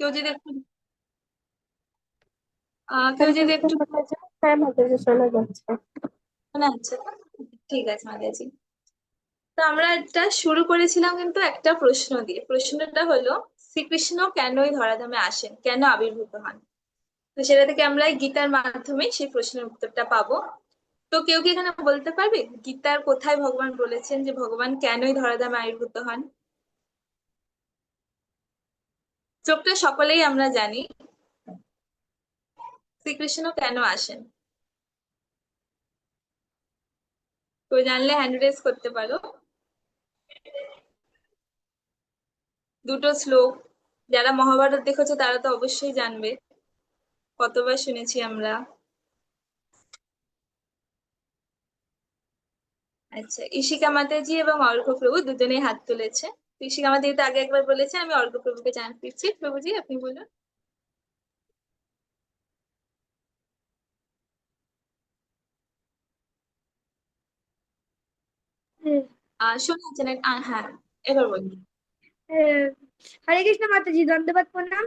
কেউ যদি একটু আহ কেউ যদি একটু হ্যাঁ মাতাজি শোনা যাচ্ছে শোনা যাচ্ছে। তো? ঠিক আছে মাতাজি তো আমরা এটা শুরু করেছিলাম কিন্তু একটা প্রশ্ন দিয়ে। প্রশ্নটা হলো শ্রীকৃষ্ণ কেনই ধরাধামে আসেন? কেন আবির্ভূত হন? তো সেটা থেকে আমরা গীতার মাধ্যমে সেই প্রশ্নের উত্তরটা পাবো। তো কেউ কি এখানে বলতে পারবে? গীতার কোথায় ভগবান বলেছেন যে ভগবান কেনই ধরাধামে আবির্ভূত হন? চোখটা সকলেই আমরা জানি শ্রীকৃষ্ণ কেন আসেন? তো জানলে হ্যান্ড রেজ করতে পারো। দুটো শ্লোক, যারা মহাভারত দেখেছ তারা তো অবশ্যই জানবে। কতবার শুনেছি আমরা। আচ্ছা ইশিকা মাতাজি এবং অর্ঘ প্রভু দুজনেই হাত তুলেছে। তো ইশিকা মাতাজি তো আগে একবার বলেছে, আমি অর্ঘ প্রভুকে চান্স দিচ্ছি। প্রভুজি, আপনি বলুন। শোনা যাচ্ছে হ্যাঁ এবার বলুন। হরে কৃষ্ণ মাতাজি, দণ্ডবাদ প্রণাম।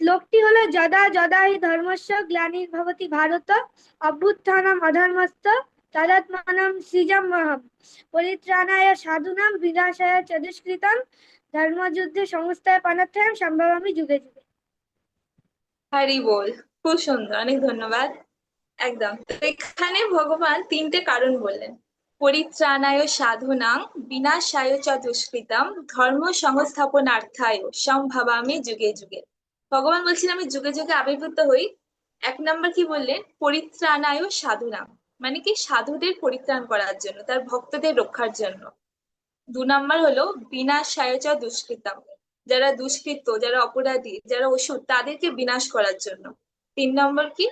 শ্লোকটি হলো যদা যদা হি ধর্মস্য গ্লানির্ভবতি ভারত, অভ্যুত্থানম অধর্মস্য তদাত্মানম সৃজমহম পরিত্রাণায় সাধুনাম, বিনাশায় চ দুষ্কৃতম ধর্মযুদ্ধে সংস্থায় পানাত্রায়ম, সম্ভবামি যুগে যুগে। হরি বল, খুব সুন্দর, অনেক ধন্যবাদ। একদম এখানে ভগবান তিনটে কারণ বললেন। পরিত্রাণায় সাধনাং বিনাশায় চ ধর্ম সংস্থাপনার্থায় সম্ভাবামি যুগে যুগে। ভগবান বলছেন, আমি যুগে যুগে আবির্ভূত হই। এক নম্বর কি বললেন? পরিত্রাণায় সাধনাং মানে কি সাধুদের পরিত্রাণ করার জন্য, তার ভক্তদের রক্ষার জন্য। দু নম্বর হলো বিনাশায় চ দুষ্কৃতম যারা দুষ্কৃত যারা অপরাধী, যারা ওষুধ তাদেরকে বিনাশ করার জন্য। তিন নম্বর কি?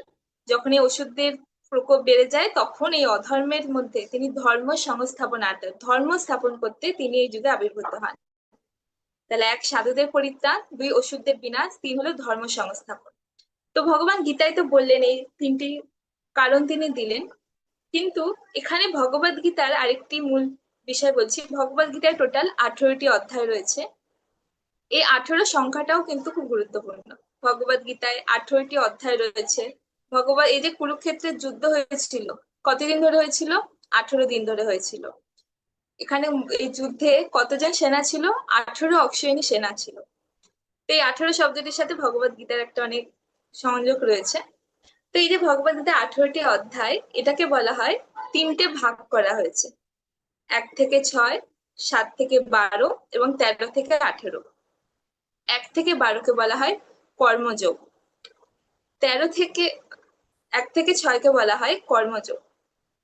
যখন এই ওষুধদের প্রকোপ বেড়ে যায়, তখন এই অধর্মের মধ্যে তিনি ধর্ম সংস্থাপনার্থ ধর্ম স্থাপন করতে তিনি এই যুগে আবির্ভূত হন। তাহলে এক সাধুদের পরিত্রাণ, দুই ওষুধদের বিনাশ, তিন হলো ধর্ম সংস্থাপন। তো ভগবান গীতায় তো বললেন, এই তিনটি কারণ তিনি দিলেন। কিন্তু এখানে ভগবত গীতার আরেকটি মূল বিষয় বলছি। ভগবত গীতায় টোটাল আঠেরোটি অধ্যায় রয়েছে। এই আঠেরো সংখ্যাটাও কিন্তু খুব গুরুত্বপূর্ণ। ভগবত গীতায় আঠেরোটি অধ্যায় রয়েছে। ভগবত, এই যে কুরুক্ষেত্রের যুদ্ধ হয়েছিল, কতদিন ধরে হয়েছিল? আঠেরো দিন ধরে হয়েছিল। এখানে এই যুদ্ধে কতজন সেনা ছিল? আঠেরো অক্ষয়ণী সেনা ছিল। এই আঠেরো শব্দটির সাথে ভগবত গীতার একটা অনেক সংযোগ রয়েছে। তো এই যে ভগবত গীতা আঠেরোটি অধ্যায়, এটাকে বলা হয় তিনটে ভাগ করা হয়েছে। এক থেকে ছয়, সাত থেকে বারো এবং তেরো থেকে আঠেরো। এক থেকে বারোকে বলা হয় কর্মযোগ। তেরো থেকে, এক থেকে ছয়কে বলা হয় কর্মযোগ।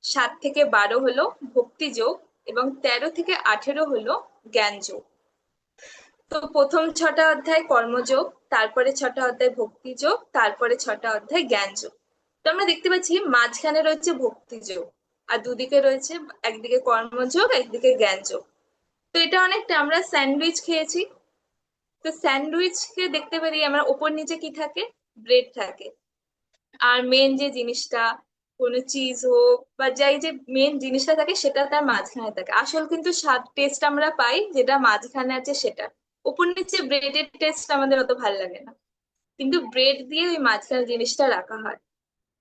সাত থেকে বারো হলো ভক্তিযোগ এবং তেরো থেকে আঠেরো হলো জ্ঞানযোগ। তো প্রথম ছটা অধ্যায় কর্মযোগ, তারপরে ছটা অধ্যায় ভক্তিযোগ, তারপরে ছটা অধ্যায় জ্ঞানযোগ। তো আমরা দেখতে পাচ্ছি মাঝখানে রয়েছে ভক্তিযোগ, আর দুদিকে রয়েছে একদিকে কর্মযোগ, একদিকে জ্ঞানযোগ। তো এটা অনেকটা আমরা স্যান্ডউইচ খেয়েছি। তো স্যান্ডউইচকে দেখতে পারি আমরা ওপর নিচে কি থাকে? ব্রেড থাকে। আর মেন যে জিনিসটা, কোনো চিজ হোক বা যাই যে মেন জিনিসটা থাকে, সেটা তার মাঝখানে থাকে। আসল কিন্তু স্বাদ টেস্ট আমরা পাই, যেটা মাঝখানে আছে সেটা। ওপর নিচে ব্রেডের টেস্ট আমাদের অত ভালো লাগে না। কিন্তু ব্রেড দিয়ে ওই মাঝখানে জিনিসটা রাখা হয়।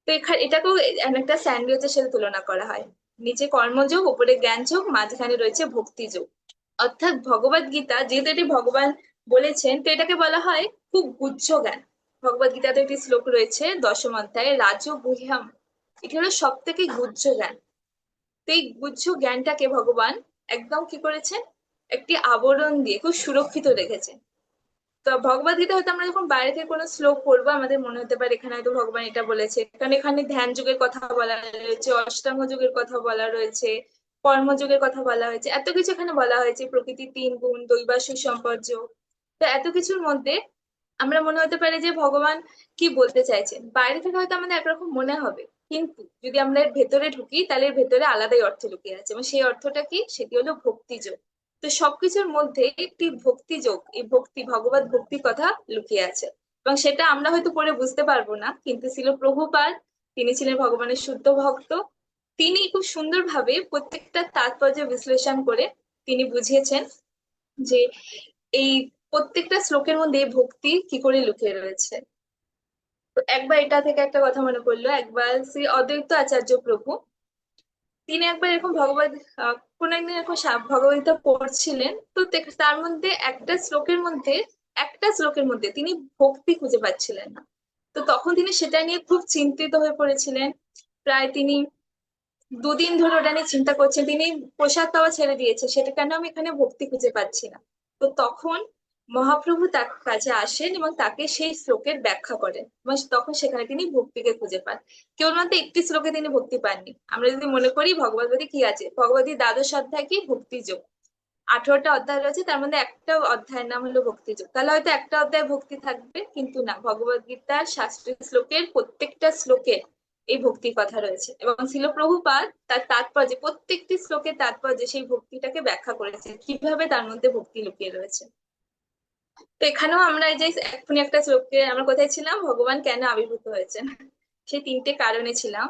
তো এখানে এটাকেও একটা স্যান্ডউইচের সাথে তুলনা করা হয়। নিচে কর্মযোগ, উপরে জ্ঞানযোগ, মাঝখানে রয়েছে ভক্তিযোগ। অর্থাৎ ভগবত গীতা, যেহেতু এটি ভগবান বলেছেন, তো এটাকে বলা হয় খুব গুচ্ছ জ্ঞান। ভগবত গীতাতে একটি শ্লোক রয়েছে, দশম অধ্যায়ে, রাজ গুহ্যাম। এটি হলো সব থেকে গুচ্ছ জ্ঞান। তো এই গুচ্ছ জ্ঞানটাকে ভগবান একদম কি করেছেন? একটি আবরণ দিয়ে খুব সুরক্ষিত রেখেছেন। তো ভগবত গীতা হয়তো আমরা যখন বাইরে থেকে কোনো শ্লোক পড়ব, আমাদের মনে হতে পারে এখানে হয়তো ভগবান এটা বলেছে। কারণ এখানে ধ্যান যুগের কথা বলা রয়েছে, অষ্টাঙ্গ যুগের কথা বলা রয়েছে কর্মযুগের কথা বলা হয়েছে, এত কিছু এখানে বলা হয়েছে প্রকৃতির তিন গুণ দৈবাসু সম্পর্য তো এত কিছুর মধ্যে আমরা মনে হতে পারে যে ভগবান কি বলতে চাইছেন? বাইরে থেকে হয়তো আমাদের একরকম মনে হবে। কিন্তু যদি আমরা ভেতরে ঢুকি, তাহলে ভেতরে আলাদাই অর্থ লুকিয়ে আছে। এবং সেই অর্থটা কি? সেটি হলো ভক্তিযোগ। তো সবকিছুর মধ্যে একটি ভক্তিযোগ এই ভক্তি, ভগবত ভক্তির কথা লুকিয়ে আছে। এবং সেটা আমরা হয়তো পড়ে বুঝতে পারব না, কিন্তু ছিল প্রভুপাল তিনি ছিলেন ভগবানের শুদ্ধ ভক্ত। তিনি খুব সুন্দরভাবে প্রত্যেকটা তাৎপর্য বিশ্লেষণ করে তিনি বুঝিয়েছেন যে এই প্রত্যেকটা শ্লোকের মধ্যে ভক্তি কি করে লুকিয়ে রয়েছে। তো একবার এটা থেকে একটা কথা মনে পড়ল, একবার শ্রী অদ্বৈত আচার্য প্রভু, তিনি একবার এরকম ভগবত কোন একদিন এখন ভগবত পড়ছিলেন। তো তার মধ্যে একটা শ্লোকের মধ্যে, একটা শ্লোকের মধ্যে তিনি ভক্তি খুঁজে পাচ্ছিলেন না। তো তখন তিনি সেটা নিয়ে খুব চিন্তিত হয়ে পড়েছিলেন। প্রায় তিনি দুদিন ধরে ওটা নিয়ে চিন্তা করছেন, তিনি প্রসাদ পাওয়া ছেড়ে দিয়েছে, সেটা কেন আমি এখানে ভক্তি খুঁজে পাচ্ছি না? তো তখন মহাপ্রভু তার কাছে আসেন এবং তাকে সেই শ্লোকের ব্যাখ্যা করেন এবং তখন সেখানে তিনি ভক্তিকে খুঁজে পান। কেবলমাত্র একটি শ্লোকে তিনি ভক্তি পাননি। আমরা যদি মনে করি ভগবদ্গীতা কি আছে? ভগবতী দ্বাদশ অধ্যায় কি? ভক্তিযোগ। আঠারোটা অধ্যায় রয়েছে, তার মধ্যে একটা অধ্যায়ের নাম হলো ভক্তিযোগ। তাহলে হয়তো একটা অধ্যায় ভক্তি থাকবে, কিন্তু না ভগবদ্গীতার শাস্ত্রীয় শ্লোকের প্রত্যেকটা শ্লোকে এই ভক্তির কথা রয়েছে। এবং শিল প্রভুপাদ, তার তাৎপর্যে, প্রত্যেকটি শ্লোকের তাৎপর্যে সেই ভক্তিটাকে ব্যাখ্যা করেছে, কীভাবে তার মধ্যে ভক্তি লুকিয়ে রয়েছে। তো এখানেও আমরা যে এক্ষুনি একটা শ্লোকে আমরা কোথায় ছিলাম? ভগবান কেন আবির্ভূত হয়েছেন? সেই তিনটে কারণে ছিলাম।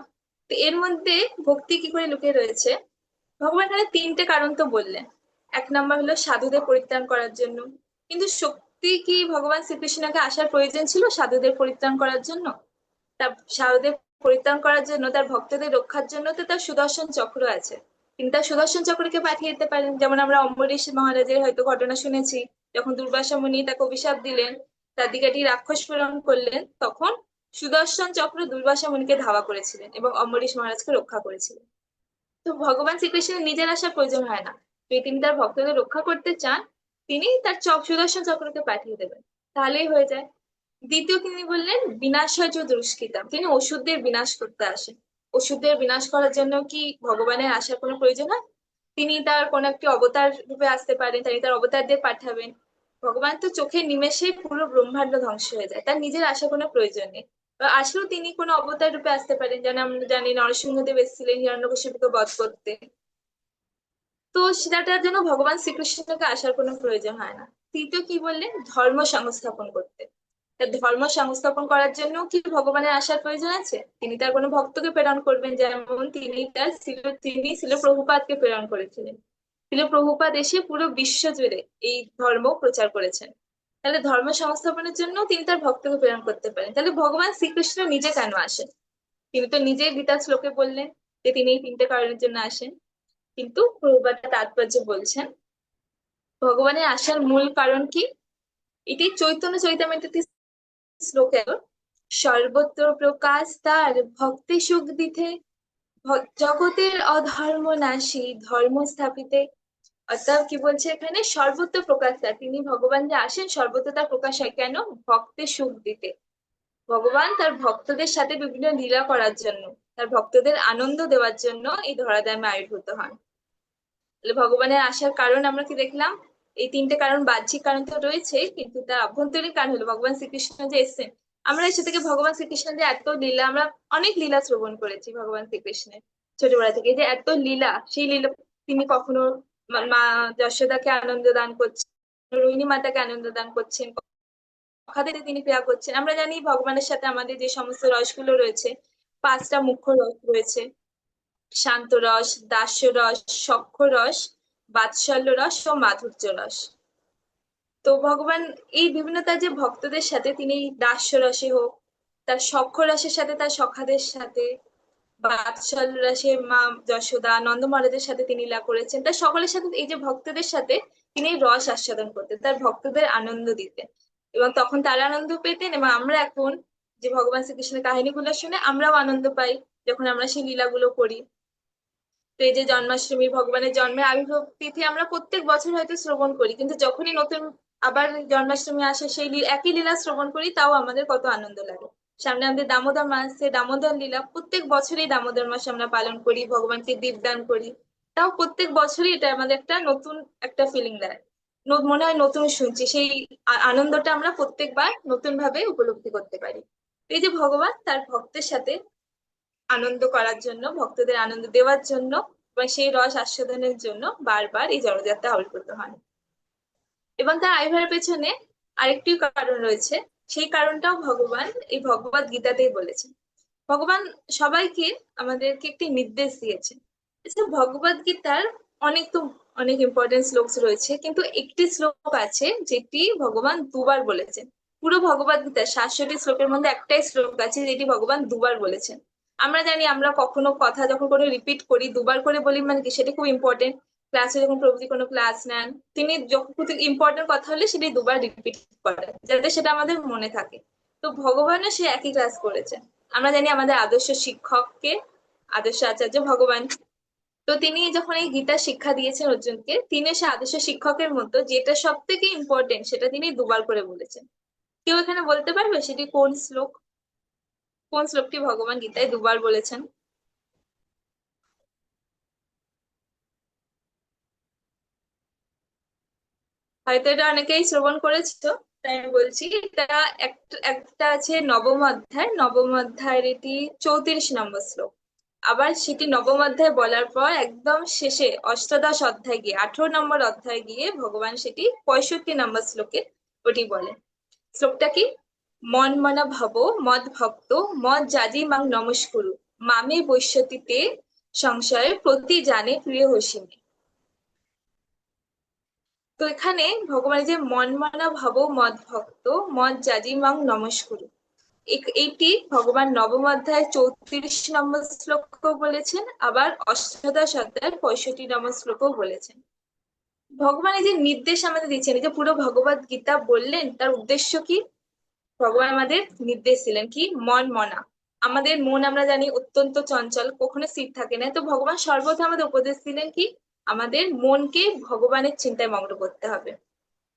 তো এর মধ্যে ভক্তি কি করে লুকিয়ে রয়েছে? ভগবান এখানে তিনটে কারণ তো বললেন। এক নম্বর হলো সাধুদের পরিত্রাণ করার জন্য। কিন্তু শক্তি কি ভগবান শ্রীকৃষ্ণকে আসার প্রয়োজন ছিল সাধুদের পরিত্রাণ করার জন্য? তার সাধুদের পরিত্রাণ করার জন্য, তার ভক্তদের রক্ষার জন্য তো তার সুদর্শন চক্র আছে। তিনি তার সুদর্শন চক্রকে পাঠিয়ে দিতে পারেন। যেমন আমরা অম্বরীশ মহারাজের হয়তো ঘটনা শুনেছি। যখন দুর্বাসা মুনি তাকে অভিশাপ দিলেন, তার দিকে রাক্ষস প্রেরণ করলেন, তখন সুদর্শন চক্র দুর্বাসা মুনিকে ধাওয়া করেছিলেন এবং অম্বরীশ মহারাজকে রক্ষা করেছিলেন। তো ভগবান শ্রীকৃষ্ণের নিজের আসার প্রয়োজন হয় না। যদি তিনি তার ভক্তদের রক্ষা করতে চান, তিনি তার চক সুদর্শন চক্রকে পাঠিয়ে দেবেন। তাহলেই হয়ে যায়। দ্বিতীয় তিনি বললেন, বিনাশজ দুষ্কৃতাম তিনি ওষুধদের বিনাশ করতে আসেন। ওষুধদের বিনাশ করার জন্য কি ভগবানের আসার কোনো প্রয়োজন হয়? তিনি তার কোন একটি অবতার রূপে আসতে পারেন, তিনি তার অবতারদের পাঠাবেন। ভগবান তো চোখের নিমেষে পুরো ব্রহ্মাণ্ড ধ্বংস হয়ে যায়, তার নিজের আসার কোনো প্রয়োজন নেই। আসলেও তিনি কোনো অবতার রূপে আসতে পারেন, যেন আমরা জানি নরসিংহদেব এসেছিলেন হিরণ্যকশিপুকে বধ করতে। তো সেটার জন্য ভগবান শ্রীকৃষ্ণকে আসার কোনো প্রয়োজন হয় না। তৃতীয় কি বললেন? ধর্ম সংস্থাপন করতে। ধর্ম সংস্থাপন করার জন্য কি ভগবানের আসার প্রয়োজন আছে? তিনি তার কোনো ভক্তকে প্রেরণ করবেন যেমন তিনি তার তিনি শিল প্রভুপাদকে প্রেরণ করেছিলেন। শিল প্রভুপাদ এসে পুরো বিশ্ব জুড়ে এই ধর্ম প্রচার করেছেন। তাহলে ধর্ম সংস্থাপনের জন্য তিনি তার ভক্তকে প্রেরণ করতে পারেন। তাহলে ভগবান শ্রীকৃষ্ণ নিজে কেন আসেন? তিনি তো নিজেই গীতা শ্লোকে বললেন যে তিনি এই তিনটে কারণের জন্য আসেন। কিন্তু প্রভুপাদ তাৎপর্য বলছেন, ভগবানের আসার মূল কারণ কি? এটি চৈতন্য চৈতামৃতটি শ্লোকে সর্বত্র প্রকাশ তার ভক্তি সুখ দিতে জগতের অধর্ম নাশী ধর্ম স্থাপিতে। অর্থাৎ কি বলছে এখানে? সর্বত্র প্রকাশ তার। তিনি ভগবান যে আসেন, সর্বত্র তার প্রকাশ হয়। কেন? ভক্তে সুখ দিতে। ভগবান তার ভক্তদের সাথে বিভিন্ন লীলা করার জন্য, তার ভক্তদের আনন্দ দেওয়ার জন্য এই ধরাধামে আবির্ভূত হন। তাহলে ভগবানের আসার কারণ আমরা কি দেখলাম? এই তিনটে কারণ, বাহ্যিক কারণ তো রয়েছে, কিন্তু তার অভ্যন্তরীণ কারণ হলো ভগবান শ্রীকৃষ্ণ যে এসেছেন। আমরা এসে থেকে ভগবান শ্রীকৃষ্ণের যে এত লীলা, আমরা অনেক লীলা শ্রবণ করেছি ভগবান শ্রীকৃষ্ণের ছোটবেলা থেকে। যে এত লীলা, সেই লীলা তিনি কখনো মা যশোদাকে আনন্দ দান করছেন, রোহিণী মাতাকে আনন্দ দান করছেন কথাতে তিনি ক্রিয়া করছেন। আমরা জানি ভগবানের সাথে আমাদের যে সমস্ত রসগুলো রয়েছে, পাঁচটা মুখ্য রস রয়েছে, শান্ত রস, দাস্য রস, সক্ষ রস বাৎসল্য রস ও মাধুর্য রস তো ভগবান এই বিভিন্ন তার যে ভক্তদের সাথে তিনি দাস্য রসে হোক, তার সক্ষ রসের সাথে, তার সখাদের সাথে বাৎসল্য রসে মা যশোদা নন্দ সাথে তিনি লীলা করেছেন, তার সকলের সাথে এই যে ভক্তদের সাথে তিনি রস আস্বাদন করতেন, তার ভক্তদের আনন্দ দিতেন। এবং তখন তারা আনন্দ পেতেন এবং আমরা এখন যে ভগবান শ্রীকৃষ্ণের কাহিনীগুলো শুনে আমরাও আনন্দ পাই, যখন আমরা সেই লীলাগুলো করি। তো এই যে জন্মাষ্টমী, ভগবানের জন্মের আবির্ভাব তিথি আমরা প্রত্যেক বছর হয়তো শ্রবণ করি। কিন্তু যখনই নতুন আবার জন্মাষ্টমী আসে, সেই একই লীলা শ্রবণ করি, তাও আমাদের কত আনন্দ লাগে। সামনে আমাদের দামোদর মাস দামোদর লীলা, প্রত্যেক বছরই দামোদর মাস আমরা পালন করি, ভগবানকে দীপদান করি। তাও প্রত্যেক বছরই এটা আমাদের একটা নতুন একটা ফিলিং দেয়। মনে হয় নতুন শুনছি, সেই আনন্দটা আমরা প্রত্যেকবার নতুন ভাবে উপলব্ধি করতে পারি। এই যে ভগবান, তার ভক্তের সাথে আনন্দ করার জন্য, ভক্তদের আনন্দ দেওয়ার জন্য এবং সেই রস আস্বাদনের জন্য বারবার এই জড়যাত্রা আবির্ভূত হন এবং তার আবির্ভাবের পেছনে আরেকটি কারণ রয়েছে। সেই কারণটাও ভগবান, এই ভগবত গীতাতেই বলেছেন। ভগবান সবাইকে আমাদেরকে একটি নির্দেশ আচ্ছা ভগবত গীতার অনেক তো, অনেক ইম্পর্টেন্ট শ্লোক রয়েছে, কিন্তু একটি শ্লোক আছে যেটি ভগবান দুবার বলেছেন। পুরো ভগবদ গীতা সাতশোটি শ্লোকের মধ্যে একটাই শ্লোক আছে যেটি ভগবান দুবার বলেছেন। আমরা জানি, আমরা কখনো কথা যখন কোনো রিপিট করি, দুবার করে বলি মানে কি, সেটা খুব ইম্পর্টেন্ট ক্লাসে যখন প্রভৃতি কোনো ক্লাস নেন, তিনি যখন ইম্পর্টেন্ট কথা হলে সেটি দুবার রিপিট করেন, যাতে সেটা আমাদের মনে থাকে। তো ভগবানও সে একই ক্লাস করেছেন। আমরা জানি আমাদের আদর্শ শিক্ষককে, আদর্শ আচার্য ভগবান। তো তিনি যখন এই গীতা শিক্ষা দিয়েছেন অর্জুনকে, তিনি সে আদর্শ শিক্ষকের মতো যেটা সব থেকে ইম্পর্টেন্ট সেটা তিনি দুবার করে বলেছেন। কেউ এখানে বলতে পারবে সেটি কোন শ্লোক? কোন শ্লোকটি ভগবান গীতায় দুবার বলেছেন? হয়তো এটা অনেকেই শ্রবণ করেছ তাই আমি বলছি এটা একটা আছে নবম অধ্যায়, নবম অধ্যায়ের এটি চৌত্রিশ নম্বর শ্লোক। আবার সেটি নবম অধ্যায় বলার পর একদম শেষে অষ্টাদশ অধ্যায় গিয়ে, আঠারো নম্বর অধ্যায় গিয়ে ভগবান সেটি পঁয়ষট্টি নম্বর শ্লোকে ওটি বলে শ্লোকটা কি? মন মনা ভব, মদ ভক্ত, মদ জাজি মাং নমস্কুরু। মামে বৈশ্যতিতে সংশয়ে প্রতি জানে প্রিয় হসিমে তো এখানে ভগবানের যে মন মানা ভব, মদ ভক্ত, মদ জাজি মাং নমস্কুরু এইটি ভগবান নবম অধ্যায় চৌত্রিশ নম্বর শ্লোকও বলেছেন, আবার অষ্টাদশ অধ্যায়ের পঁয়ষট্টি নম্বর শ্লোকও বলেছেন। ভগবান এই যে নির্দেশ আমাদের দিচ্ছেন, এই যে পুরো ভগবত গীতা বললেন, তার উদ্দেশ্য কি? ভগবান আমাদের নির্দেশ দিলেন কি? মন মনা। আমাদের মন আমরা জানি অত্যন্ত চঞ্চল, কখনো স্থির থাকে না। তো ভগবান সর্বদা আমাদের উপদেশ দিলেন কি? আমাদের মনকে ভগবানের চিন্তায় মগ্ন করতে হবে।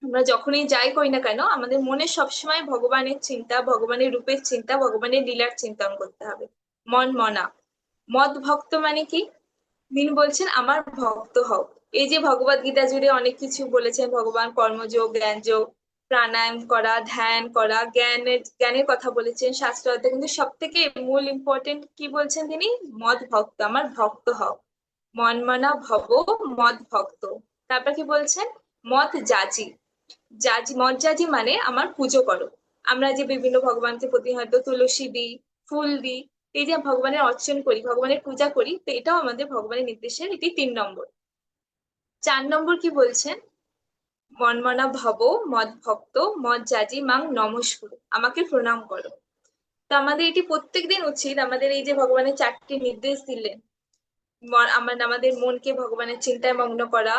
আমরা যখনই যাই করি না কেন, আমাদের মনে সবসময় ভগবানের চিন্তা, ভগবানের রূপের চিন্তা, ভগবানের লীলার চিন্তন করতে হবে। মন মনা। মদ ভক্ত মানে কি? তিনি বলছেন, আমার ভক্ত হও। এই যে ভগবত গীতা জুড়ে অনেক কিছু বলেছেন, ভগবান কর্মযোগ, জ্ঞানযোগ। প্রাণায়াম করা, ধ্যান করা, জ্ঞানের জ্ঞানের কথা বলেছেন শাস্ত্র কিন্তু সব থেকে মূল ইম্পর্টেন্ট কি বলছেন তিনি? মদ ভক্ত, আমার ভক্ত হও। মন মনা ভব, মদ ভক্ত। তারপর কি বলছেন? মদ যাজি যাজি মদ যাজি মানে আমার পুজো করো। আমরা যে বিভিন্ন ভগবানকে প্রতি হয়তো তুলসী দিই, ফুল দিই, এই যে ভগবানের অর্চন করি, ভগবানের পূজা করি, তো এটাও আমাদের ভগবানের নির্দেশের এটি তিন নম্বর। চার নম্বর কি বলছেন? মনমনা ভব, মদ ভক্ত, মদ জাজি মাং নমস্কুর। আমাকে প্রণাম করো। তো আমাদের এটি প্রত্যেক দিন উচিত আমাদের এই যে ভগবানের চারটি নির্দেশ দিলেন আমার, আমাদের মনকে ভগবানের চিন্তায় মগ্ন করা,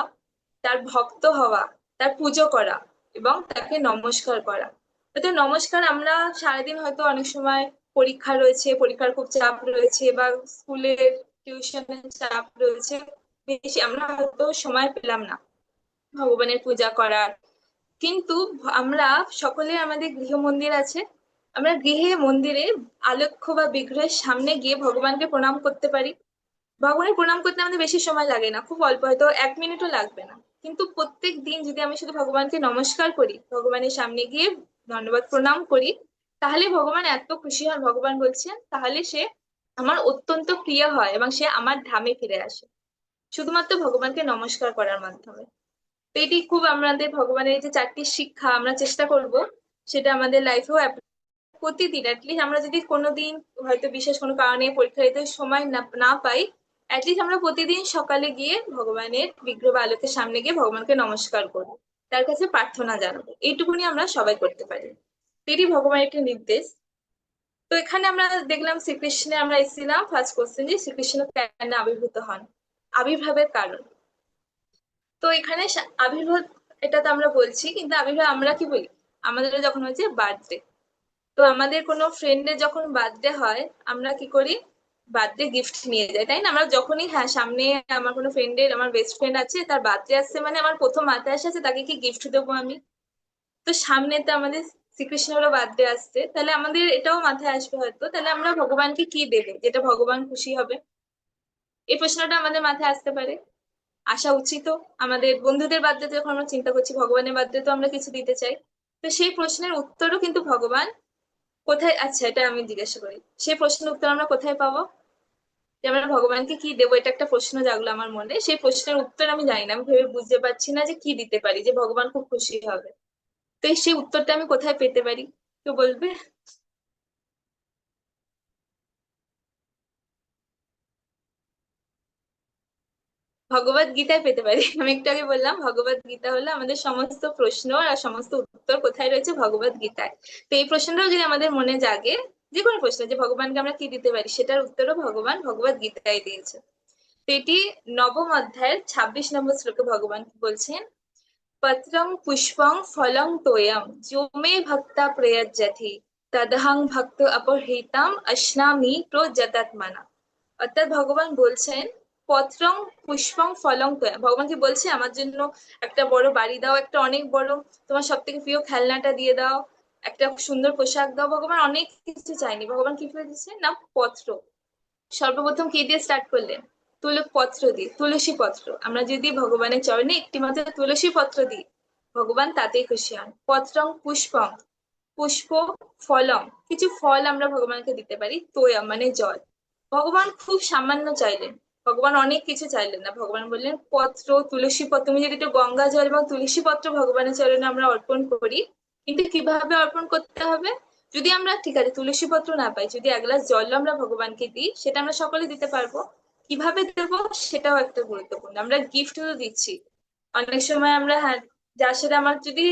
তার ভক্ত হওয়া, তার পুজো করা এবং তাকে নমস্কার করা। তো নমস্কার আমরা সারাদিন হয়তো অনেক সময় পরীক্ষা রয়েছে, পরীক্ষার খুব চাপ রয়েছে বা স্কুলের টিউশনের চাপ রয়েছে, বেশি আমরা হয়তো সময় পেলাম না। ভগবানের পূজা করার। কিন্তু আমরা সকলে আমাদের গৃহ মন্দির আছে, আমরা গৃহে মন্দিরে আলক্ষ্য বা বিগ্রহের সামনে গিয়ে ভগবানকে প্রণাম করতে পারি। ভগবানের প্রণাম করতে আমাদের বেশি সময় লাগে না, খুব অল্প, হয়তো এক মিনিটও লাগবে না। কিন্তু প্রত্যেক দিন যদি আমি শুধু ভগবানকে নমস্কার করি, ভগবানের সামনে গিয়ে ধন্যবাদ প্রণাম করি, তাহলে ভগবান এত খুশি হন, ভগবান বলছেন, তাহলে সে আমার অত্যন্ত প্রিয় হয় এবং সে আমার ধামে ফিরে আসে। শুধুমাত্র ভগবানকে নমস্কার করার মাধ্যমে। এটি খুব আমাদের ভগবানের যে চারটি শিক্ষা আমরা চেষ্টা করব, সেটা আমাদের লাইফেও প্রতিদিন অ্যাটলিস্ট আমরা যদি কোনোদিন হয়তো বিশেষ কোনো কারণে পরীক্ষা দিতে সময় না পাই অ্যাটলিস্ট আমরা প্রতিদিন সকালে গিয়ে ভগবানের বিগ্রহ বা আলোকের সামনে গিয়ে ভগবানকে নমস্কার করব, তার কাছে প্রার্থনা জানাব, এইটুকুনি আমরা সবাই করতে পারি। এটি ভগবানের একটি নির্দেশ। তো এখানে আমরা দেখলাম শ্রীকৃষ্ণে আমরা এসেছিলাম ফার্স্ট কোশ্চেন যে শ্রীকৃষ্ণ কেন আবির্ভূত হন? আবির্ভাবের কারণ। তো এখানে আবির্ভাব এটা তো আমরা বলছি, কিন্তু আবির্ভাব আমরা কি বলি? আমাদের যখন হচ্ছে বার্থডে তো আমাদের কোনো ফ্রেন্ডের যখন বার্থডে হয়, আমরা কি করি? বার্থডে গিফট নিয়ে যাই, তাই না? আমরা যখনই হ্যাঁ সামনে আমার কোনো ফ্রেন্ডের আমার বেস্ট ফ্রেন্ড আছে, তার বার্থডে আসছে মানে আমার প্রথম মাথায় আসে আছে তাকে কি গিফট দেবো আমি। তো সামনে তো আমাদের শ্রীকৃষ্ণেরও বার্থডে আসছে, তাহলে আমাদের এটাও মাথায় আসবে হয়তো। তাহলে আমরা ভগবানকে কি দেবে? যেটা ভগবান খুশি হবে। এই প্রশ্নটা আমাদের মাথায় আসতে পারে। আসা উচিত। আমাদের বন্ধুদের বার্থডে যখন আমরা চিন্তা করছি, ভগবানের বার্থডে তো আমরা কিছু দিতে চাই। তো সেই প্রশ্নের উত্তরও কিন্তু ভগবান কোথায় আচ্ছা এটা আমি জিজ্ঞাসা করি। সেই প্রশ্নের উত্তর আমরা কোথায় পাবো? যে আমরা ভগবানকে কি দেবো? এটা একটা প্রশ্ন জাগলো আমার মনে। সেই প্রশ্নের উত্তর আমি জানি না, আমি ভেবে বুঝতে পারছি না যে কি দিতে পারি, যে ভগবান খুব খুশি হবে। তো সেই উত্তরটা আমি কোথায় পেতে পারি? কেউ বলবে? ভগবত গীতায় পেতে পারি। আমি একটু আগে বললাম, ভগবত গীতা হলো আমাদের সমস্ত প্রশ্ন আর সমস্ত উত্তর কোথায় রয়েছে ভগবত গীতায়। তো এই প্রশ্নটাও যদি আমাদের মনে জাগে, যে কোনো প্রশ্ন, যে ভগবানকে আমরা কি দিতে পারি, সেটার উত্তরও ভগবান ভগবত গীতায় দিয়েছে। তো এটি নবম অধ্যায়ের ছাব্বিশ নম্বর শ্লোকে ভগবান বলছেন? পত্রং পুষ্পং ফলং তোয়ম, যো মে ভক্তা প্রয়জ্জতি তদহং ভক্ত অপহৃতাম, অশ্নামি প্রযতাত্মনা অর্থাৎ ভগবান বলছেন পত্রং পুষ্পং ফলং ভগবান কি বলছে, আমার জন্য একটা বড় বাড়ি দাও, একটা অনেক বড়, তোমার সব থেকে প্রিয় খেলনাটা দিয়ে দাও, একটা সুন্দর পোশাক দাও। ভগবান অনেক কিছু চাইনি ভগবান কি করে দিচ্ছে না পত্র। সর্বপ্রথম কি দিয়ে স্টার্ট করলেন? তুলক পত্র দিই তুলসী পত্র। আমরা যদি ভগবানের চরণে একটি মাত্র তুলসী পত্র দিই, ভগবান তাতেই খুশি হন। পত্রং পুষ্পং, পুষ্প ফলম কিছু ফল আমরা ভগবানকে দিতে পারি তোয়া মানে জল। ভগবান খুব সামান্য চাইলেন। ভগবান অনেক কিছু চাইলেন না। ভগবান বললেন, পত্র, তুলসী পত্র, তুমি যদি একটু গঙ্গা জল এবং তুলসী পত্র ভগবানের চরণে আমরা অর্পণ করি, কিন্তু কীভাবে অর্পণ করতে হবে? যদি আমরা, ঠিক আছে, তুলসী পত্র না পাই, যদি এক গ্লাস জল আমরা ভগবানকে দিই, সেটা আমরা সকলে দিতে পারব। কীভাবে দেবো? সেটাও একটা গুরুত্বপূর্ণ। আমরা গিফট তো দিচ্ছি। অনেক সময় আমরা হ্যাঁ যার সাথে আমার যদি,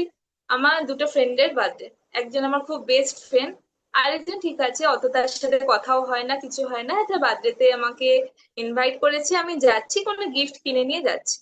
আমার দুটো ফ্রেন্ডের বার্থডে একজন আমার খুব বেস্ট ফ্রেন্ড আরেকজন ঠিক আছে, অত তার সাথে কথাও হয় না, কিছু হয় না, এটা বার্থডেতে আমাকে ইনভাইট করেছে, আমি যাচ্ছি, কোনো গিফট কিনে নিয়ে যাচ্ছি।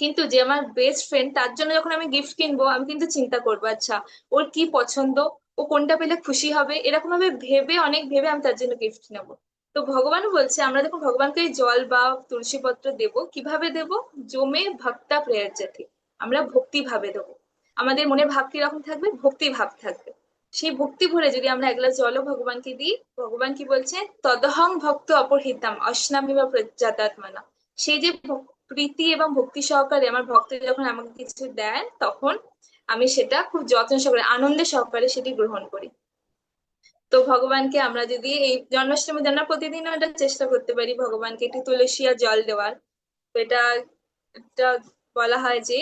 কিন্তু যে আমার বেস্ট ফ্রেন্ড তার জন্য যখন আমি গিফট কিনবো, আমি কিন্তু চিন্তা করব আচ্ছা ওর কি পছন্দ? ও কোনটা পেলে খুশি হবে? এরকম ভাবে ভেবে অনেক ভেবে আমি তার জন্য গিফট নেব। তো ভগবান বলছে, আমরা যখন ভগবানকে জল বা তুলসী পত্র দেবো। কীভাবে দেব? জমে ভক্তা প্রেয়ার জাতি আমরা ভক্তি ভাবে দেবো। আমাদের মনে ভাব কীরকম থাকবে? ভক্তি ভাব থাকবে। সেই ভক্তি ভরে যদি আমরা এক গ্লাস জলও ভগবানকে দিই, ভগবান কি বলছে? তদহং ভক্ত অপরহিতাম অশ্নামি বা প্রজাতাত্মানা। সেই যে প্রীতি এবং ভক্তি সহকারে আমার ভক্ত যখন আমাকে কিছু দেয় তখন আমি সেটা খুব যত্ন সহকারে আনন্দের সহকারে সেটি গ্রহণ করি। তো ভগবানকে আমরা যদি এই জন্মাষ্টমীর জন্য প্রতিদিন এটা চেষ্টা করতে পারি, ভগবানকে একটু তুলসী আর জল দেওয়ার। এটা এটা বলা হয় যে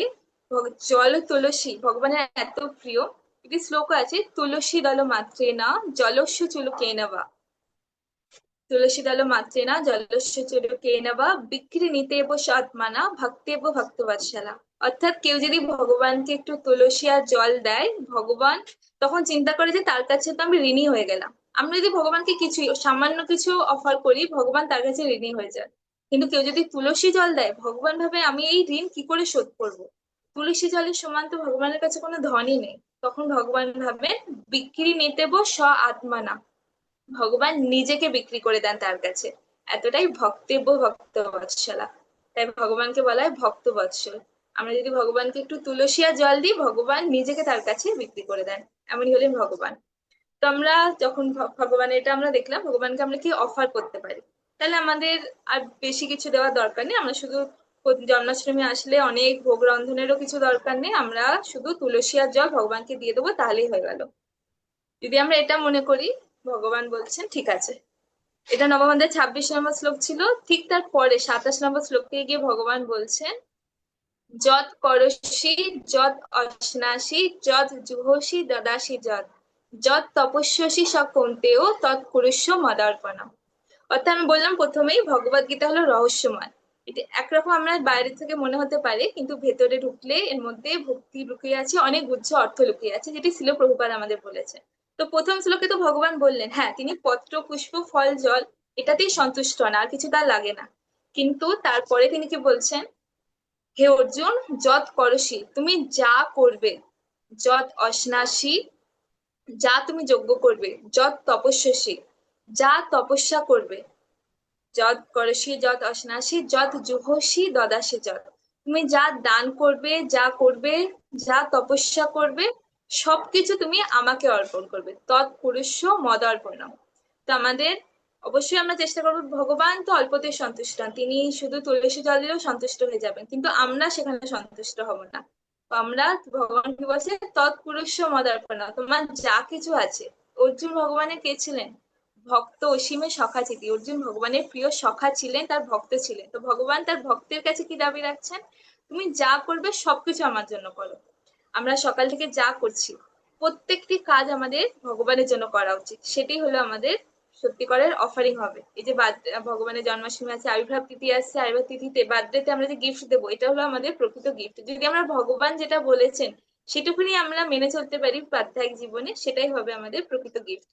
জল তুলসী ভগবানের এত প্রিয়। একটি শ্লোক আছে তুলসী দল মাত্রে না জলস্য চুলুকে নেওয়া তুলসী দল মাত্রে না জলস্য চুলুকে নেওয়া বিক্রি নিতে নিতেব সৎমানা ভক্তেব ভক্তবৎসলা অর্থাৎ কেউ যদি ভগবানকে একটু তুলসী আর জল দেয়, ভগবান তখন চিন্তা করে যে তার কাছে তো আমি ঋণী হয়ে গেলাম। আমরা যদি ভগবানকে কিছু, সামান্য কিছু অফার করি, ভগবান তার কাছে ঋণী হয়ে যায়। কিন্তু কেউ যদি তুলসী জল দেয়, ভগবান ভাবে আমি এই ঋণ কি করে শোধ করব? তুলসী জলের সমান তো ভগবানের কাছে কোনো ধনই নেই। তখন ভগবান ভাবেন, বিক্রি নিতেব স্ব আত্মানা ভগবান নিজেকে বিক্রি করে দেন তার কাছে। এতটাই ভক্তেব্য ভক্ত বৎসলা তাই ভগবানকে বলা হয় ভক্ত বৎসল আমরা যদি ভগবানকে একটু তুলসী আর জল দিই, ভগবান নিজেকে তার কাছে বিক্রি করে দেন। এমনই হলেন ভগবান। তো আমরা যখন ভগবানের এটা আমরা দেখলাম, ভগবানকে আমরা কি অফার করতে পারি? তাহলে আমাদের আর বেশি কিছু দেওয়ার দরকার নেই। আমরা শুধু জন্মাষ্টমী আসলে অনেক ভোগ রন্ধনেরও কিছু দরকার নেই। আমরা শুধু তুলসী আর জল ভগবানকে দিয়ে দেবো, তাহলেই হয়ে গেল। যদি আমরা এটা মনে করি, ভগবান বলছেন, ঠিক আছে। এটা নবমাদের ছাব্বিশ নম্বর শ্লোক ছিল। ঠিক তার পরে সাতাশ নম্বর শ্লোকে গিয়ে ভগবান বলছেন যত করসি যত অশ্নাসি যত জুহসি, দদাসি যত যত তপস্যসি কন্তেও তৎ কুরুষ্য মদার্পণা অর্থাৎ আমি বললাম প্রথমেই ভগবত গীতা হলো রহস্যময়। এটা একরকম আমরা বাইরে থেকে মনে হতে পারে, কিন্তু ভেতরে ঢুকলে এর মধ্যে ভক্তি লুকিয়ে আছে, অনেক গুচ্ছ অর্থ লুকিয়ে আছে, যেটি শিল প্রভুপাদ আমাদের বলেছে। তো প্রথম শ্লোকে তো ভগবান বললেন হ্যাঁ তিনি পত্র, পুষ্প, ফল, জল, এটাতেই সন্তুষ্ট না, আর কিছু তার লাগে না। কিন্তু তারপরে তিনি কি বলছেন? হে অর্জুন, যত করসি, তুমি যা করবে, যত অশ্নাসী যা তুমি যজ্ঞ করবে, যত তপস্যসী, যা তপস্যা করবে যত করসি যত অশ্নাসী যত জুহসি দদাসি যত। তুমি যা দান করবে, যা করবে, যা তপস্যা করবে, সবকিছু তুমি আমাকে অর্পণ করবে। তৎপুরুষ মদ অর্পণম তো আমাদের অবশ্যই আমরা চেষ্টা করব, ভগবান তো অল্পতে সন্তুষ্ট হন। তিনি শুধু তুলসী জল দিলেও সন্তুষ্ট হয়ে যাবেন। কিন্তু আমরা সেখানে সন্তুষ্ট হব না। আমরা ভগবান কি বলছে? তৎপুরুষ মদ মদার্পণা তোমার যা কিছু আছে, অর্জুন ভগবানের কে ছিলেন? ভক্ত অসীমে সখা চিতি অর্জুন ভগবানের প্রিয় সখা ছিলেন, তার ভক্ত ছিলেন। তো ভগবান তার ভক্তের কাছে কি দাবি রাখছেন? তুমি যা করবে সবকিছু আমার জন্য করো। আমরা সকাল থেকে যা করছি, প্রত্যেকটি কাজ আমাদের ভগবানের জন্য করা উচিত। সেটি হলো আমাদের সত্যিকারের অফারিং হবে। এই যে ভগবানের জন্মাষ্টমী আছে, আবির্ভাব তিথি আসছে আবির্ভাব তিথিতে বার্থডেতে আমরা যে গিফট দেবো, এটা হলো আমাদের প্রকৃত গিফট যদি আমরা ভগবান যেটা বলেছেন, সেটুকুনি আমরা মেনে চলতে পারি প্রাত্যহিক জীবনে, সেটাই হবে আমাদের প্রকৃত গিফট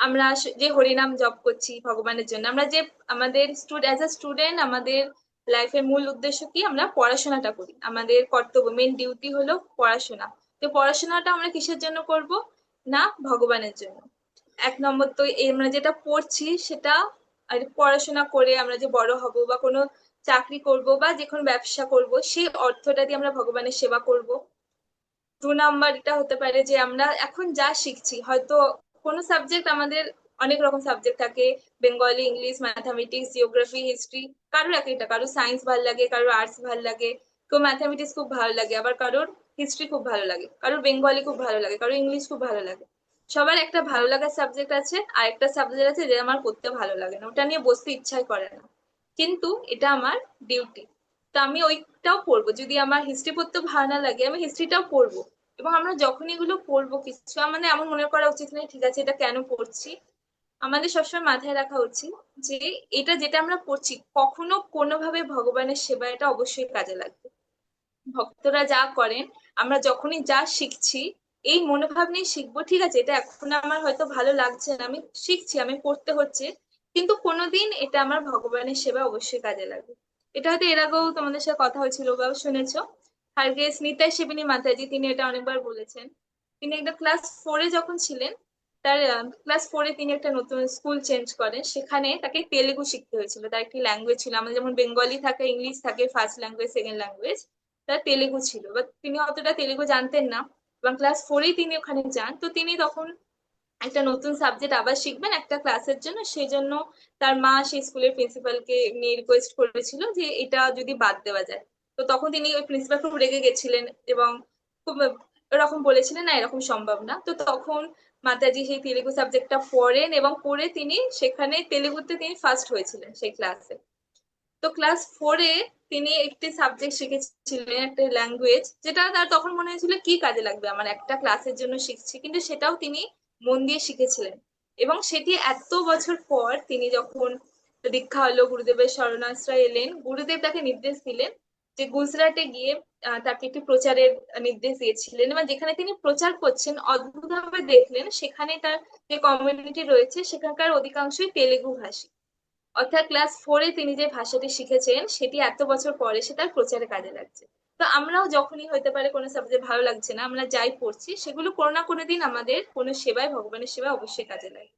আমরা যে হরিনাম জপ করছি ভগবানের জন্য, আমরা যে আমাদের অ্যাজ আ স্টুডেন্ট আমাদের লাইফের মূল উদ্দেশ্য কি? আমরা পড়াশোনাটা করি। আমাদের কর্তব্য মেন ডিউটি হলো পড়াশোনা। তো পড়াশোনাটা আমরা কিসের জন্য করব? না, ভগবানের জন্য। এক নম্বর তো আমরা যেটা পড়ছি সেটা আর পড়াশোনা করে আমরা যে বড় হব বা কোনো চাকরি করব বা যে কোনো ব্যবসা করব, সেই অর্থটা দিয়ে আমরা ভগবানের সেবা করব। দু নাম্বার এটা হতে পারে যে আমরা এখন যা শিখছি, হয়তো কোনো সাবজেক্ট আমাদের অনেক রকম সাবজেক্ট থাকে। Bengali English mathematics geography history কারোর এক একটা কারোর সায়েন্স ভালো লাগে, কারোর আর্টস ভালো লাগে। কেউ ম্যাথামেটিক্স খুব ভালো লাগে, আবার কারোর হিস্ট্রি খুব ভালো লাগে। কারোর বেঙ্গলি খুব ভালো লাগে, কারোর ইংলিশ খুব ভালো লাগে। সবার একটা ভালো লাগার সাবজেক্ট আছে, আর একটা সাবজেক্ট আছে যে আমার পড়তে ভালো লাগে না। ওটা নিয়ে বসতে ইচ্ছাই করে না। কিন্তু এটা আমার ডিউটি তো আমি ওইটাও পড়ব। যদি আমার হিস্ট্রি পড়তে ভালো না লাগে, আমি হিস্ট্রিটাও পড়ব। এবং আমরা যখন এগুলো পড়ব, কিছু আমাদের এমন মনে করা উচিত নয় ঠিক আছে, এটা কেন পড়ছি? আমাদের সবসময় মাথায় রাখা উচিত যে এটা যেটা আমরা পড়ছি, কখনো কোনোভাবে ভগবানের সেবা এটা অবশ্যই কাজে লাগবে। ভক্তরা যা করেন, আমরা যখনই যা শিখছি, এই মনোভাব নিয়ে শিখব, ঠিক আছে, এটা এখন আমার হয়তো ভালো লাগছে না, আমি শিখছি, আমি পড়তে হচ্ছে, কিন্তু কোনোদিন এটা আমার ভগবানের সেবা অবশ্যই কাজে লাগবে। এটা হয়তো এর আগেও তোমাদের সাথে কথা হয়েছিল বা শুনেছো। হার্গেস নিতাই শিবিনী মাতাজি তিনি এটা অনেকবার বলেছেন। তিনি একটা ক্লাস ফোরে যখন ছিলেন, তার ক্লাস ফোরে তিনি একটা নতুন স্কুল চেঞ্জ করেন। সেখানে তাকে তেলেগু শিখতে হয়েছিল। তার একটি ল্যাঙ্গুয়েজ ছিল। আমাদের যেমন বেঙ্গলি থাকে, ইংলিশ থাকে ফার্স্ট ল্যাঙ্গুয়েজ সেকেন্ড ল্যাঙ্গুয়েজ তার তেলেগু ছিল। বা তিনি অতটা তেলেগু জানতেন না। এবং ক্লাস ফোরেই তিনি ওখানে যান। তো তিনি তখন একটা নতুন সাবজেক্ট আবার শিখবেন একটা ক্লাসের জন্য। সেই জন্য তার মা সেই স্কুলের প্রিন্সিপালকে নিয়ে রিকোয়েস্ট করেছিল যে এটা যদি বাদ দেওয়া যায়। তো তখন তিনি ওই প্রিন্সিপাল খুব রেগে গেছিলেন এবং খুব এরকম বলেছিলেন, না, এরকম সম্ভব না। তো তখন মাতাজি সেই তেলেগু সাবজেক্টটা পড়েন এবং পড়ে তিনি সেখানে তেলেগুতে তিনি ফার্স্ট হয়েছিলেন সেই ক্লাসে তো ক্লাস ফোরে তিনি একটি সাবজেক্ট শিখেছিলেন, একটা ল্যাঙ্গুয়েজ যেটা তার তখন মনে হয়েছিল, কি কাজে লাগবে? আমার একটা ক্লাসের জন্য শিখছি। কিন্তু সেটাও তিনি মন দিয়ে শিখেছিলেন। এবং সেটি এত বছর পর তিনি যখন দীক্ষা হলো, গুরুদেবের শরণাশ্রয় এলেন, গুরুদেব তাকে নির্দেশ দিলেন যে গুজরাটে গিয়ে তাকে একটি প্রচারের নির্দেশ দিয়েছিলেন এবং যেখানে তিনি প্রচার করছেন, অদ্ভুতভাবে দেখলেন, সেখানে তার যে কমিউনিটি রয়েছে, সেখানকার অধিকাংশই তেলেগু ভাষী। অর্থাৎ ক্লাস ফোরে তিনি যে ভাষাটি শিখেছেন, সেটি এত বছর পরে সে তার প্রচারে কাজে লাগছে। তো আমরাও যখনই হতে পারে কোনো সাবজেক্ট ভালো লাগছে না, আমরা যাই পড়ছি, সেগুলো কোনো না কোনো দিন আমাদের কোনো সেবায়, ভগবানের সেবায় অবশ্যই কাজে লাগে।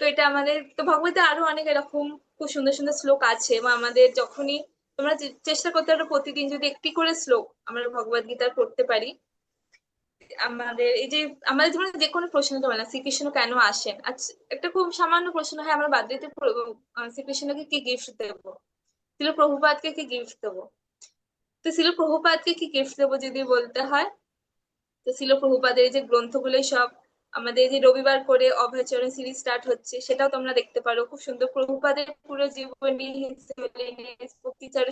তো এটা আমাদের, তো ভগবতে আরও অনেক এরকম খুব সুন্দর সুন্দর শ্লোক আছে। এবং আমাদের যখনই তোমরা চেষ্টা করতে পারো প্রতিদিন যদি একটি করে শ্লোক আমরা ভগবত গীতার পড়তে পারি। আমাদের এই যে আমাদের জীবনে যে কোনো প্রশ্ন তো না, শ্রীকৃষ্ণ কেন আসেন? আচ্ছা একটা খুব সামান্য প্রশ্ন হয়, আমরা বার্থডেতে শ্রীকৃষ্ণকে কি গিফট দেবো? শিল প্রভুপাতকে কি গিফট দেবো? তো শিল প্রভুপাতকে কি গিফট দেবো যদি বলতে হয়? তো শিল প্রভুপাদের যে গ্রন্থগুলোই সব আমাদের যে রবিবার করে অভয়চরণ সিরিজ স্টার্ট হচ্ছে, সেটাও তোমরা দেখতে পারো। খুব সুন্দর প্রভুপাদের পুরো জীবনী ভক্তিচারু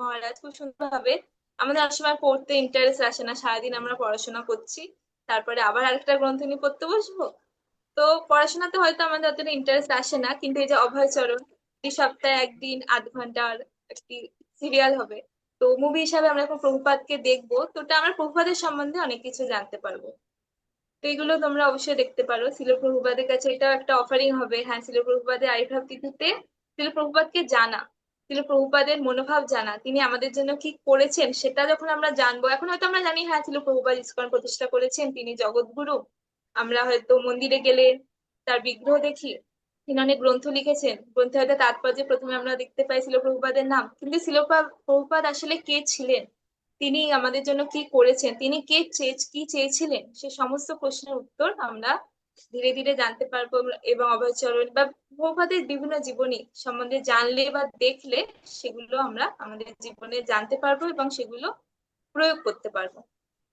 মহারাজ। খুব সুন্দর ভাবে আমাদের অনেক সময় পড়তে ইন্টারেস্ট আসে না, সারাদিন আমরা পড়াশোনা করছি। তারপরে আবার আরেকটা গ্রন্থ নিয়ে পড়তে বসবো? তো পড়াশোনাতে হয়তো আমাদের অতটা ইন্টারেস্ট আসে না, কিন্তু এই যে অভয়চরণ এই সপ্তাহে একদিন আধ ঘণ্টার একটি সিরিয়াল হবে। তো মুভি হিসাবে আমরা এখন প্রভুপাদকে দেখব। তো ওটা আমরা প্রভুপাদের সম্বন্ধে অনেক কিছু জানতে পারব। এগুলো তোমরা অবশ্যই দেখতে পারো। শিল প্রভুপাদের কাছে এটাও একটা অফারিং হবে। হ্যাঁ শিল প্রভুপাদের আবির্ভাব তিথিতে শিল প্রভুপাদকে জানা শিল প্রভুপাদের মনোভাব জানা, তিনি আমাদের জন্য কি করেছেন সেটা যখন আমরা জানব, এখন হয়তো আমরা জানি হ্যাঁ শিল প্রভুপাদ ইস্কন প্রতিষ্ঠা করেছেন, তিনি জগৎগুরু আমরা হয়তো মন্দিরে গেলে তার বিগ্রহ দেখি, তিনি অনেক গ্রন্থ লিখেছেন, গ্রন্থে হয়তো তাৎপর্যে প্রথমে আমরা দেখতে পাই শিল প্রভুপাদের নাম। কিন্তু শিল প্রভুপাদ আসলে কে ছিলেন? তিনি আমাদের জন্য কি করেছেন? তিনি কে চেয়ে কি চেয়েছিলেন? সে সমস্ত প্রশ্নের উত্তর আমরা ধীরে ধীরে জানতে পারব এবং অভয়চরণ বা প্রভুপাদের বিভিন্ন জীবনী সম্বন্ধে জানলে বা দেখলে সেগুলো আমরা আমাদের জীবনে জানতে পারব এবং সেগুলো প্রয়োগ করতে পারব।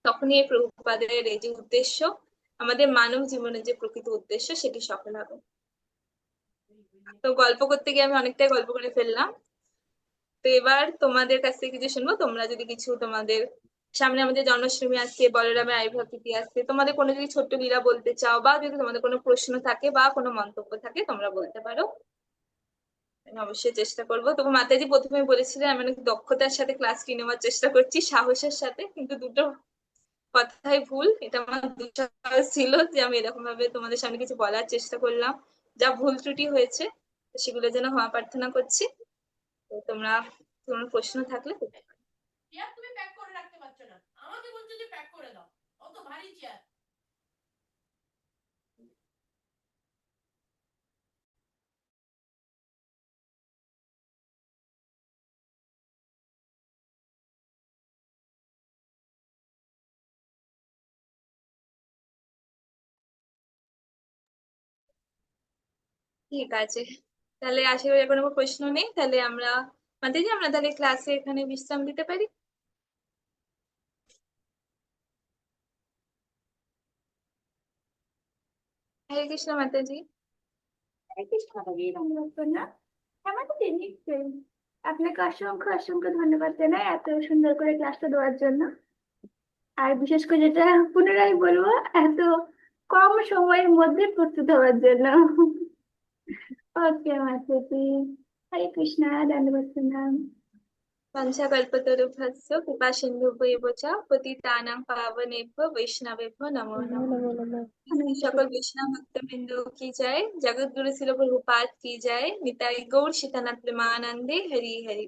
তখনই এই প্রভুপাদের এই যে উদ্দেশ্য, আমাদের মানব জীবনের যে প্রকৃত উদ্দেশ্য সেটি সফল হবে। তো গল্প করতে গিয়ে আমি অনেকটাই গল্প করে ফেললাম। তো এবার তোমাদের কাছ থেকে কিছু শুনব? তোমরা যদি কিছু তোমাদের সামনে আমাদের জন্মাষ্টমী আসছে, বলরামের আবির্ভাব তিথি আসছে, তোমাদের কোনো যদি ছোট্ট লীলা বলতে চাও বা যদি তোমাদের কোনো প্রশ্ন থাকে বা কোনো মন্তব্য থাকে, তোমরা বলতে পারো। অবশ্যই চেষ্টা করব। তবু মাতাজি প্রথমে বলেছিলেন, আমি অনেক দক্ষতার সাথে ক্লাস ক্লাসটি নেওয়ার চেষ্টা করছি, সাহসের সাথে, কিন্তু দুটো কথাই ভুল। এটা আমার দুঃসাহস ছিল যে আমি এরকম ভাবে তোমাদের সামনে কিছু বলার চেষ্টা করলাম। যা ভুল ত্রুটি হয়েছে, সেগুলো যেন ক্ষমা প্রার্থনা করছি। তো তোমরা তোমার প্রশ্ন থাকলে চেয়ার তুমি প্যাক করে রাখতে পারছ না। আমাকে বলছো যে প্যাক করে দাও। অত ভারী চেয়ার ঠিক আছে। তাহলে আশা করি কোনো প্রশ্ন নেই। তাহলে আমরা মাতাজি আমরা তাহলে ক্লাসে এখানে বিশ্রাম দিতে পারি? হরে কৃষ্ণ মাতাজি। হরে আপনাকে অসংখ্য অসংখ্য ধন্যবাদ জানাই এত সুন্দর করে ক্লাসটা দেওয়ার জন্য। আর বিশেষ করে যেটা পুনরায় বলব, এত কম সময়ের মধ্যে প্রস্তুত হওয়ার জন্য। মাতাজি হরে কৃষ্ণ ধন্যবাদ প্রণাম পঞ্চকল্পতরুভ্যশ্চ কৃপা সিন্ধুভ্যেব চ পতিতানাং পাবনেভ্যো বৈষ্ণবেভ্যো নমো নমঃ সকল বৈষ্ণব ভক্তবৃন্দ কি জয় জগৎগুরু শিল প্রভুপাদ কি জয় নিতাই গৌর সীতানাথ প্রেমানন্দে হরি হরি